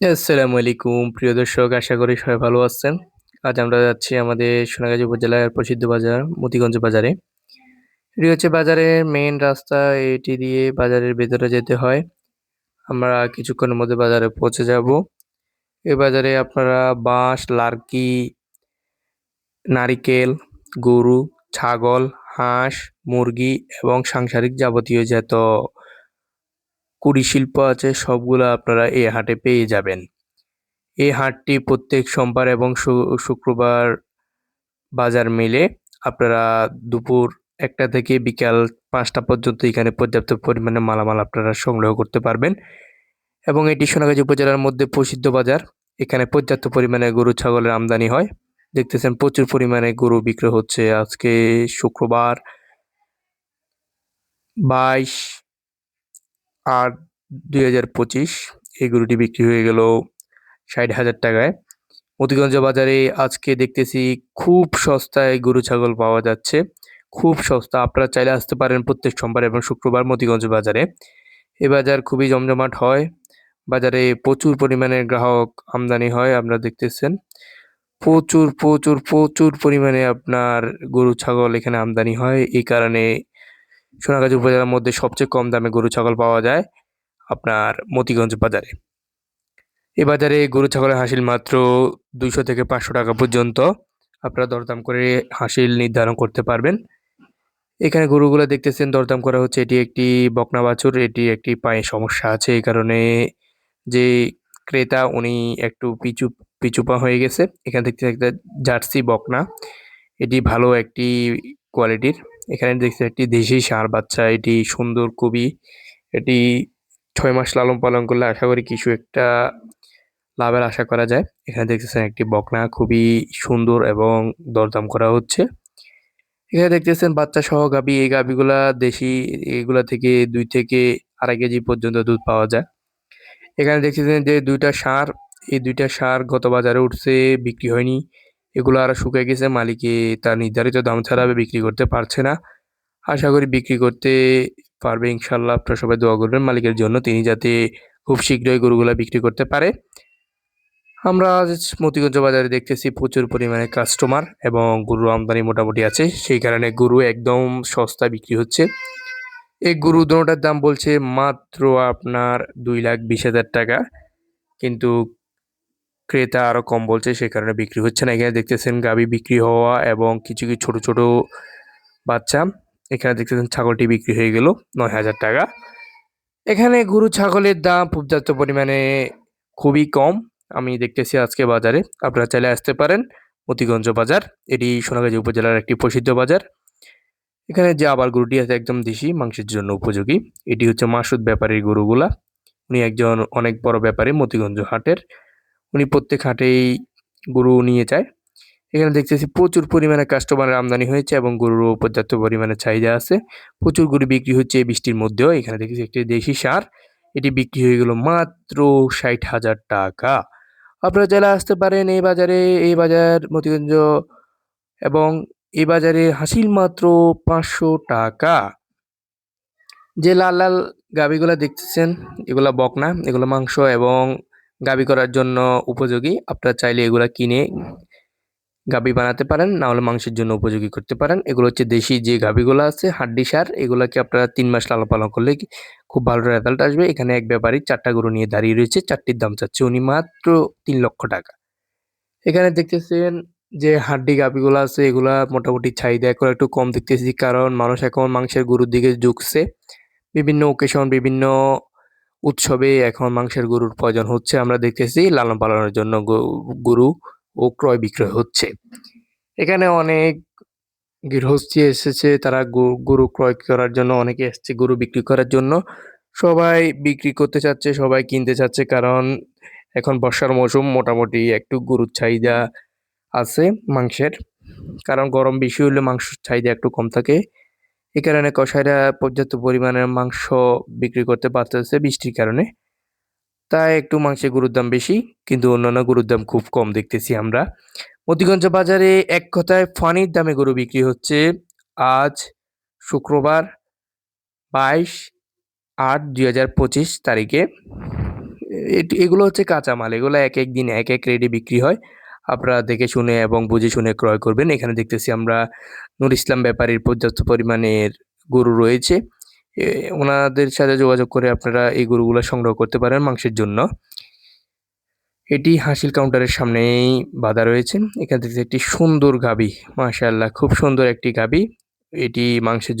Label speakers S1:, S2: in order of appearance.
S1: আসসালামু আলাইকুম প্রিয় দর্শক, আশা করি সবাই ভালো আছেন। আজ আমরা যাচ্ছি আমাদের সোনাগাজী উপজেলার প্রসিদ্ধ বাজার, মতিগঞ্জ বাজারে। এটি হচ্ছে বাজারের মেইন রাস্তা, এটি দিয়ে বাজারের ভেতরে যেতে হয়। আমরা কিছুক্ষণের মধ্যে বাজারে পৌঁছে যাব। এই বাজারে আপনারা বাঁশ, লার্কি, নারিকেল, গরু, ছাগল, হাঁস, মুরগি এবং সাংসারিক যাবতীয় যত কুড়ি শিল্প আছে, সবগুলো আপনারা এই হাটে পেয়ে যাবেন। এই হাটটি প্রত্যেক সোমবার এবং শুক্রবার বাজার মিলে আপনারা দুপুর একটা থেকে বিকাল পাঁচটা পর্যন্ত এখানে পর্যাপ্ত পরিমাণে মালামাল আপনারা সংগ্রহ করতে পারবেন। এবং এটি সোনাগাজী উপজেলার মধ্যে প্রসিদ্ধ বাজার। এখানে পর্যাপ্ত পরিমাণে গরু, ছাগলের আমদানি হয়। দেখতেছেন প্রচুর পরিমাণে গরু বিক্রি হচ্ছে আজকে শুক্রবার বাইশ আট দুই হাজার পঁচিশ এই গরুটি বিক্রি হয়ে গেল ষাট হাজার টাকায়। মতিগঞ্জ বাজারে আজকে দেখতেছি খুব সস্তায় গরু, ছাগল পাওয়া যাচ্ছে। খুব সস্তা, আপনারা চাইলে আসতে পারেন প্রত্যেক সোমবার এবং শুক্রবার মতিগঞ্জ বাজারে। এ বাজার খুবই জমজমাট হয়, বাজারে প্রচুর পরিমাণে গ্রাহক আমদানি হয়, আপনারা দেখতেছেন। প্রচুর প্রচুর প্রচুর পরিমাণে আপনার গরু, ছাগল এখানে আমদানি হয়। এই কারণে সোনাগাজী উপজেলার মধ্যে সবচেয়ে কম দামে গরু, ছাগল পাওয়া যায় আপনার মতিগঞ্জ বাজারে। এ বাজারে গরু, ছাগলের হাসিল মাত্র দুইশো থেকে পাঁচশো টাকা পর্যন্ত। আপনারা দরদাম করে হাসিল নির্ধারণ করতে পারবেন। এখানে গরুগুলো দেখতেছেন, দরদাম করা হচ্ছে। এটি একটি বকনা বাছুর, এটি একটি পায়ে সমস্যা আছে। এই কারণে যে ক্রেতা, উনি একটু পিছু, পিছুপা হয়ে গেছে। এখানে দেখতে একটা জার্সি বকনা। এটি ভালো একটি কোয়ালিটির। এখানে দেখছি একটি দেশি ষাঁড় বাচ্চা, এটি সুন্দর খুবই এটি ছয় মাস লালন পালন করলে আশা করি কিছু একটা লাভের আশা করা যায়। এখানে দেখতেছেন একটি বকনা, খুবই সুন্দর এবং দরদাম করা হচ্ছে। এখানে দেখতেছেন বাচ্চা সহ গাবি, এই গাবিগুলা দেশি, এগুলা থেকে দুই থেকে আড়াই কেজি পর্যন্ত দুধ পাওয়া যায়। এখানে দেখতেছেন যে দুইটা সার, এই দুইটা সার গত বাজারে উঠছে, বিক্রি হয়নি। এগুলো আর শুকিয়ে গেছে মালিকে তার নির্ধারিত দাম ছাড়া বিক্রি করতে পারছে না। আশা করি বিক্রি করতে পারবে ইনশাল্লাহ আপনারা সবাই দোয়া করবেন মালিকের জন্য, তিনি যাতে খুব শীঘ্রই গরুগুলা বিক্রি করতে পারে। আমরা মতিগঞ্জ বাজারে দেখতেছি প্রচুর পরিমাণে কাস্টমার এবং গরু আমদানি মোটামুটি আছে। সেই কারণে গরু একদম সস্তা বিক্রি হচ্ছে। এই গরু দুটার দাম বলছে মাত্র আপনার দুই লাখ বিশ হাজার টাকা। কিন্তু ক্রেতা আরও কম বলছে, সেই কারণে বিক্রি হচ্ছে না। এখানে দেখতেছেন গাবি বিক্রি হওয়া এবং কিছু কিছু ছোট ছোট বাচ্চা। এখানে দেখতেছেন ছাগলটি বিক্রি হয়ে গেল নয় হাজার টাকা। এখানে গরু ছাগলের দাম পর্যাপ্ত পরিমাণে খুবই কম। আমি দেখতেছি আজকে বাজারে। আপনারা চাইলে আসতে পারেন মতিগঞ্জ বাজার। এটি সোনাগাজী উপজেলার একটি প্রসিদ্ধ বাজার। এখানে যে আবার গরুটি আছে একদম দেশি, মাংসের জন্য উপযোগী। এটি হচ্ছে মাসুদ ব্যাপারীর গরুগুলা। উনি একজন অনেক বড় ব্যাপারী মতিগঞ্জ হাটের। উনি প্রত্যেক হাটেই গরু নিয়ে যায়। এখানে দেখতেছি প্রচুর পরিমাণে কাস্টমারের আমদানি হয়েছে এবং গরুর পর্যাপ্ত পরিমাণে চাহিদা আছে। প্রচুর গরু বিক্রি হচ্ছে এই বৃষ্টির মধ্যেও। এখানে দেখতেছি একটি দেশি সার। এটি বিক্রি হয়ে গেল মাত্র ষাট হাজার টাকা। আপনারা যারা আসতে পারেন এই বাজারে, এই বাজার মতিগঞ্জ এবং এই বাজারে হাসিল মাত্র পাঁচশো টাকা। যে লাল লাল গাবিগুলা দেখতেছেন, এগুলা বকনা, এগুলো মাংস এবং গাবি করার জন্য উপযোগী। আপনারা চাইলে এগুলা কিনে গাবি বানাতে পারেন, না হলে মাংসের জন্য উপযোগী করতে পারেন। এগুলো হচ্ছে দেশি যে গাবিগুলো আছে, হাড্ডি সার, এগুলাকে আপনারা তিন মাস লালন পালন করলে খুব ভালো রেজাল্ট আসবে। এখানে এক ব্যাপারী চারটা গরু নিয়ে দাঁড়িয়ে রয়েছে, চারটির দাম চাচ্ছে উনি মাত্র তিন লক্ষ টাকা। এখানে দেখতেছেন যে হাড্ডি গাবিগুলো আছে, এগুলা মোটামুটি চাহিদা এখন একটু কম দেখতেছি কারণ মানুষ এখন মাংসের গরুর দিকে ঝুঁকছে। বিভিন্ন ওকেশন বিভিন্ন উৎসবে এখন মাংসের গরুর প্রয়োজন হচ্ছে। আমরা দেখতেছি লালন পালনের জন্য গরু ও ক্রয় বিক্রয় হচ্ছে। এখানে অনেক গৃহস্থী এসেছে, তারা গরু ক্রয় করার জন্য, অনেকে এসছে গরু বিক্রি করার জন্য। সবাই বিক্রি করতে চাচ্ছে, সবাই কিনতে চাচ্ছে, কারণ এখন বর্ষার মৌসুম, মোটামুটি একটু গরুর চাহিদা আছে মাংসের। কারণ গরম বেশি হলে মাংসের চাহিদা একটু কম থাকে। এই কারণে কষাইরা পর্যাপ্ত পরিমাণে মাংস বিক্রি করতে পারতেছে বৃষ্টির কারণে। তাই একটু মাংসের গরুর দাম বেশি, কিন্তু অন্যান্য গরুর দাম খুব কম দেখতেছি আমরা। মতিগঞ্জ বাজারে এক কথায় ফানির দামে গরু বিক্রি হচ্ছে আজ শুক্রবার বাইশ আট দুই হাজার পঁচিশ তারিখে। এগুলো হচ্ছে কাঁচামাল, এগুলো এক এক দিন এক এক রেটে বিক্রি হয়। আপনারা দেখে শুনে এবং বুঝে শুনে ক্রয় করবেন। এখানে দেখতেছি আমরা নুর ইসলাম ব্যাপারীর পর্যাপ্ত পরিমাণের গরু রয়েছে। ওনাদের সাথে যোগাযোগ করে আপনারা এই গরুগুলো সংগ্রহ করতে পারেন মাংসের জন্য। এটি হাসিল কাউন্টারের সামনেই বাঁধা রয়েছে। এখান থেকে একটি সুন্দর গাবি, মাশাআল্লাহ, খুব সুন্দর একটি গাবি। এটি মাংসের